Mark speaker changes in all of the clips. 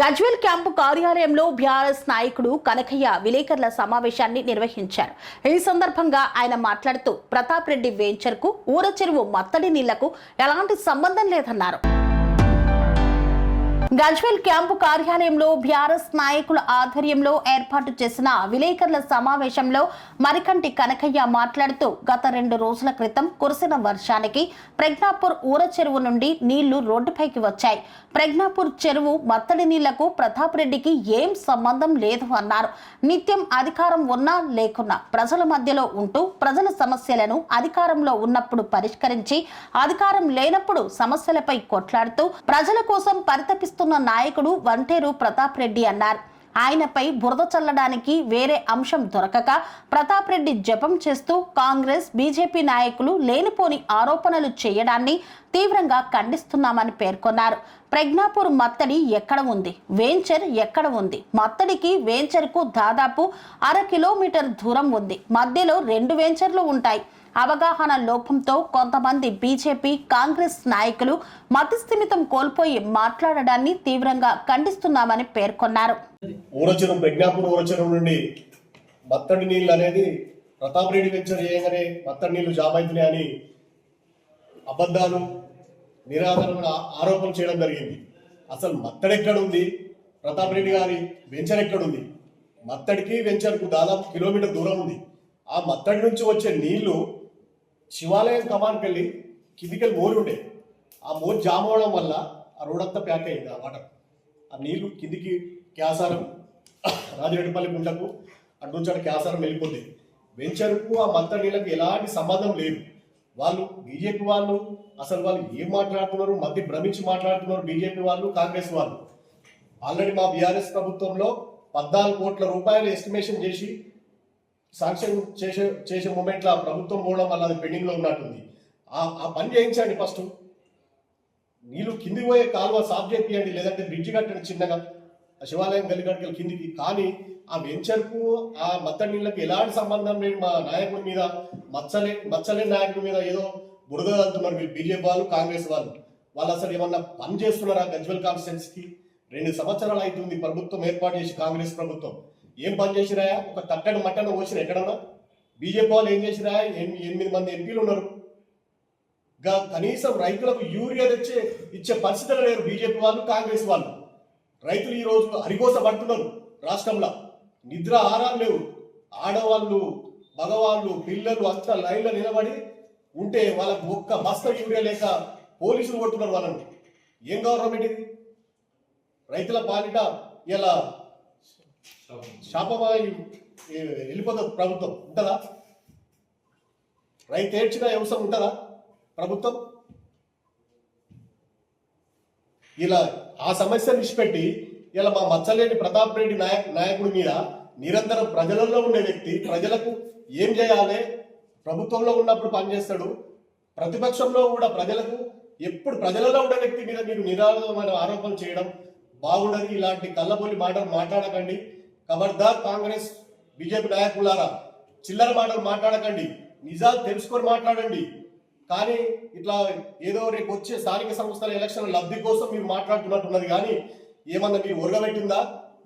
Speaker 1: Gajwel camp కార్యాలయంలో BRS నాయకుడు కనకయ్య విలేకరుల సమావేశాన్ని నిర్వహించారు. ఈ సందర్భంగా ఆయన మాట్లాడుతూ ప్రతాప్ రెడ్డి వెంచర్కు ఊర చెరువు మత్తడి నీళ్ళకు ఎలాంటి సంబంధం లేదన్నారు. గజ్వెల్ క్యాంపు కార్యాలయంలో బీఆర్ఎస్ నాయకుల ఆధ్వర్యంలో ఏర్పాటు చేసిన విలేకరుల సమావేశంలో మరికంటి కనకయ్య మాట్లాడుతూ గత రెండు రోజుల క్రితం కురిసిన వర్షానికి ప్రజ్ఞాపూర్ ఊర చెరువు నుండి నీళ్ళు రోడ్డుపైకి వచ్చాయి. ప్రజ్ఞాపూర్ చెరువు మత్తడి నీళ్ళకు ప్రతాప్ రెడ్డికి ఏం సంబంధం లేదు అన్నారు. నిత్యం అధికారం ఉన్నా లేకున్నా ప్రజల మధ్యలో ఉంటూ ప్రజల సమస్యలను అధికారంలో ఉన్నప్పుడు పరిష్కరించి అధికారం లేనప్పుడు సమస్యలపై కొట్లాడుతూ ప్రజల కోసం పరితపిస్తున్న నాయకుడు వంటేరు ప్రతాప్ రెడ్డి అన్నారు. ఆయనపై బురద చల్లడానికి వేరే అంశం దొరకక ప్రతాప్ రెడ్డి జపం చేస్తూ కాంగ్రెస్ బీజేపీ నాయకులు లేనిపోని ఆరోపణలు చేయడాన్ని తీవ్రంగా ఖండిస్తున్నామని పేర్కొన్నారు. ప్రజ్ఞాపూర్ మత్తడి ఎక్కడ ఉంది? వేంచర్ ఎక్కడ ఉంది? మత్తడికి వేంచర్కు దాదాపు అర కిలోమీటర్ దూరం ఉంది. మధ్యలో రెండు వేంచర్లు ఉంటాయి. అవగాహన లోపంతో కొంతమంది బీజేపీ కాంగ్రెస్ నాయకులు మతిస్థిమితం కోల్పోయి మాట్లాడడాన్ని తీవ్రంగా ఖండిస్తున్నామని పేర్కొన్నారు.
Speaker 2: ఊరచెరువు ప్రజ్ఞాపూర్ ఊరచెరువు నుండి మత్తడి నీళ్ళు అనేది ప్రతాప్ రెడ్డి వెంచర్ చేయగానే మత్తడి నీళ్ళు జామ్ అవుతున్నాయి అని అబద్ధాలు నిరాధారమైన ఆరోపణలు చేయడం జరిగింది. అసలు మత్తడెక్కడుంది ఎక్కడ ఉంది ప్రతాప్ రెడ్డి గారి వెంచర్ ఎక్కడుంది? మత్తడికి వెంచర్కు దాదాపు కిలోమీటర్ దూరం ఉంది. ఆ మత్తడి నుంచి వచ్చే నీళ్ళు శివాలయం కమాన్కి వెళ్ళి కిందికెళ్ళి మోరు ఉండే ఆ మోరు జామ్ అవడం వల్ల ఆ రోడ్ అంతా ప్యాక్ అయింది ఆ వాటర్. ఆ నీళ్ళు కిందికి క్యాసారం రాజిరెడ్డిపల్లి గుండకు అటు నుంచి అటు క్యాసారం వెళ్ళిపోతుంది వెంచర్కు ఆ మంత నీళ్ళకి ఎలాంటి సంబంధం లేదు. వాళ్ళు బీజేపీ వాళ్ళు అసలు వాళ్ళు ఏం మాట్లాడుతున్నారు మధ్య భ్రమించి మాట్లాడుతున్నారు బీజేపీ వాళ్ళు కాంగ్రెస్ వాళ్ళు. ఆల్రెడీ మా బీఆర్ఎస్ ప్రభుత్వంలో పద్నాలుగు కోట్ల రూపాయలు ఎస్టిమేషన్ చేసి శాంక్షన్ చేసే చేసే మూమెంట్లో ఆ ప్రభుత్వం పోవడం వల్ల అది పెండింగ్లో ఉన్నట్టుంది. ఆ ఆ పని చేయించండి ఫస్ట్. నీళ్ళు కిందికి పోయే కాలువ సాఫ్ చేయండి లేదంటే బ్రిడ్జ్ కట్టండి చిన్నగా. ఆ శివాలయం గల్లిగడ్డల కిందికి. కానీ ఆ వెంచర్కు ఆ మత్తడి నీళ్ళకి ఎలాంటి సంబంధం లేని మా నాయకుడి మీద మచ్చలే మచ్చలేని నాయకుడి మీద ఏదో బురద వెళ్తున్నారు వీళ్ళు బీజేపీ వాళ్ళు కాంగ్రెస్ వాళ్ళు. వాళ్ళు అసలు ఏమన్నా పని చేస్తున్నారా గజ్వల్ కాన్స్టిట్యున్సీకి రెండు సంవత్సరాలు అవుతుంది ప్రభుత్వం ఏర్పాటు చేసి కాంగ్రెస్ ప్రభుత్వం. ఏం పని చేసిరా? ఒక తట్టడి మట్టడి వచ్చిన ఎక్కడన్నా? బీజేపీ వాళ్ళు ఏం చేసిరా? ఎనిమిది ఎనిమిది మంది ఎంపీలు ఉన్నారు. కనీసం రైతులకు యూరియా తెచ్చే ఇచ్చే పరిస్థితులు లేరు బీజేపీ వాళ్ళు కాంగ్రెస్ వాళ్ళు. రైతులు ఈ రోజు అరిగోస పడుతున్నారు రాష్ట్రంలో. నిద్ర ఆహారాలు లేవు. ఆడవాళ్ళు మగవాళ్ళు పిల్లలు అంతా లైన్లో నిలబడి ఉంటే వాళ్ళకు ఒక్క బస్త యూరియా లేక పోలీసులు కొట్టున్నారు వాళ్ళని. ఏం గవర్నమెంట్ ఇది? రైతుల పాలిట ఇలా శాపమాయి వెళ్ళిపోతుంది ప్రభుత్వం ఉంటుందా? రైతు ఏడ్చిన వ్యవసాయం ఉంటుందా ప్రభుత్వం? ఇలా ఆ సమస్యను విడిచిపెట్టి ఇలా మా మచ్చలేని ప్రతాప్ రెడ్డి నాయక్ నాయకుడి మీద నిరంతరం ప్రజలలో ఉండే వ్యక్తి ప్రజలకు ఏం చేయాలి? ప్రభుత్వంలో ఉన్నప్పుడు పనిచేస్తాడు. ప్రతిపక్షంలో కూడా ప్రజలకు ఎప్పుడు ప్రజలలో ఉండే వ్యక్తి మీద మీరు నిరాధమైన ఆరోపణలు చేయడం బాగుండదు. ఇలాంటి కళ్ళబొల్లి మాటలు మాట్లాడకండి. ఖబర్దార్ కాంగ్రెస్ బీజేపీ నాయకులారా చిల్లర మాటలు మాట్లాడకండి నిజాలు తెలుసుకొని మాట్లాడండి. కానీ ఇట్లా ఏదో రేపు వచ్చే స్థానిక సంస్థల ఎలక్షన్ లబ్ధి కోసం మీరు మాట్లాడుతున్నట్టున్నది కానీ ఏమన్నా మీరు ఒరగబెట్టిందా?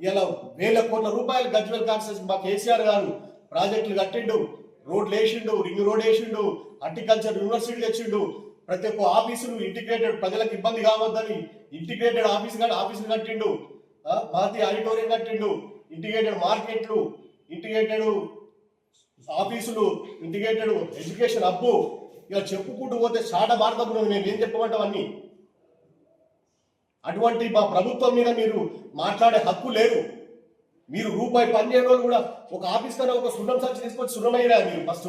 Speaker 2: ఇలా వేల కోట్ల రూపాయలు గజ్వెల్ కాన్సెస్ మా కేసీఆర్ గారు ప్రాజెక్టులు కట్టిండు రోడ్లు వేసిండు రింగ్ రోడ్ వేసిండు హార్టికల్చర్ యూనివర్సిటీ తెచ్చిండు. ప్రతి ఒక్క ఆఫీసులు ఇంటిగ్రేటెడ్ ప్రజలకు ఇబ్బంది కావద్దని ఇంటిగ్రేటెడ్ ఆఫీస్ ఆఫీసులు కట్టిండు. భారతీయ ఆడిటోరియం కట్టిండు. ఇంటిగ్రేటెడ్ మార్కెట్లు ఇంటిగ్రేటెడ్ ఆఫీసులు ఇంటిగ్రేటెడ్ ఎడ్యుకేషన్ అప్పు ఇలా చెప్పుకుంటూ పోతే చాట భారతం మేము ఏం చెప్పమంటాం అన్ని అటువంటి మా ప్రభుత్వం మీద మీరు మాట్లాడే హక్కు లేదు. మీరు రూపాయి పని చేయని కూడా ఒక ఆఫీస్ కన్నా ఒక సున్నం సంచి తీసుకొచ్చి సున్నమయ్యారా మీరు first?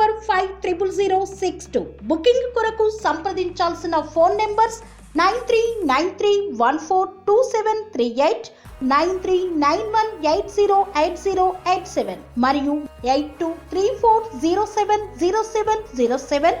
Speaker 3: five triple zero six two. Booking కొరకు సంప్రదించాల్సిన phone numbers nine three nine three one four two seven three eight nine three nine one eight zero eight zero eight seven మరియు eight two three four zero seven zero seven zero seven.